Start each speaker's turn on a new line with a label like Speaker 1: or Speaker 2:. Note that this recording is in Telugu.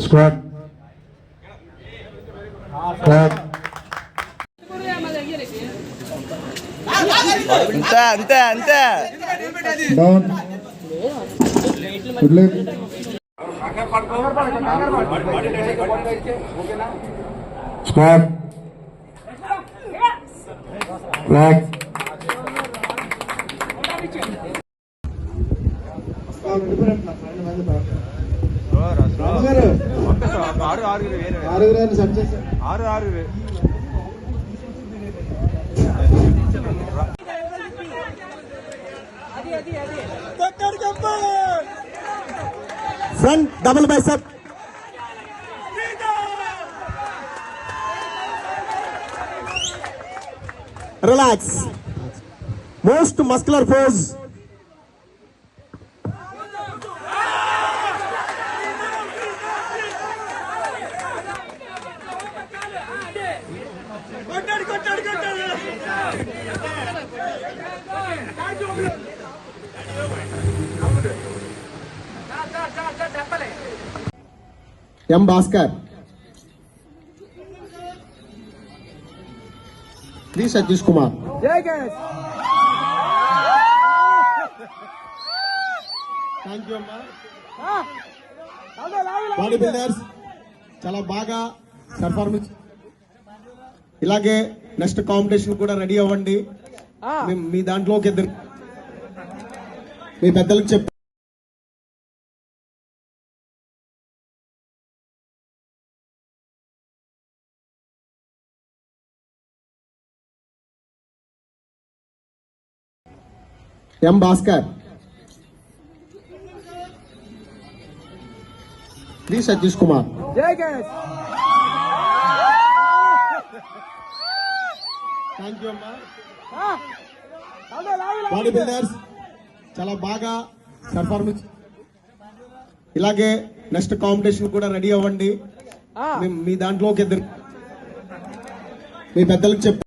Speaker 1: స్క్వాడ్
Speaker 2: అంతే అంతే అంతే.
Speaker 1: డౌన్ స్క్వాడ్ బ్లాక్
Speaker 2: ఆరు వేరే
Speaker 1: ఆరుగురు సెట్ చేశారు
Speaker 2: ఆరు ఆరు
Speaker 1: front double bicep relax most muscular pose M Bhaskar? Shri Satish Kumar thank you అమ్మా. బాడీ బిల్డర్స్ చాలా బాగా పర్ఫార్మెన్స్ ఇలాగే నెక్స్ట్ కాంపిటీషన్ కూడా రెడీ అవ్వండి. మీ- దాంట్లో ఒక ఇద్దరు మీ పెద్దలకు చెప్పి M Bhaskar. Shri Satish Kumar. Thank you అమ్మా. బాడీ బిల్డర్స్ చాలా బాగా పర్ఫార్మెన్స్ ఇలాగే నెక్స్ట్ కాంపిటీషన్ కూడా రెడీ అవ్వండి. మీ- మీ దాంట్లో ఒక ఇద్దరు మీ పెద్దలకు చెప్పి.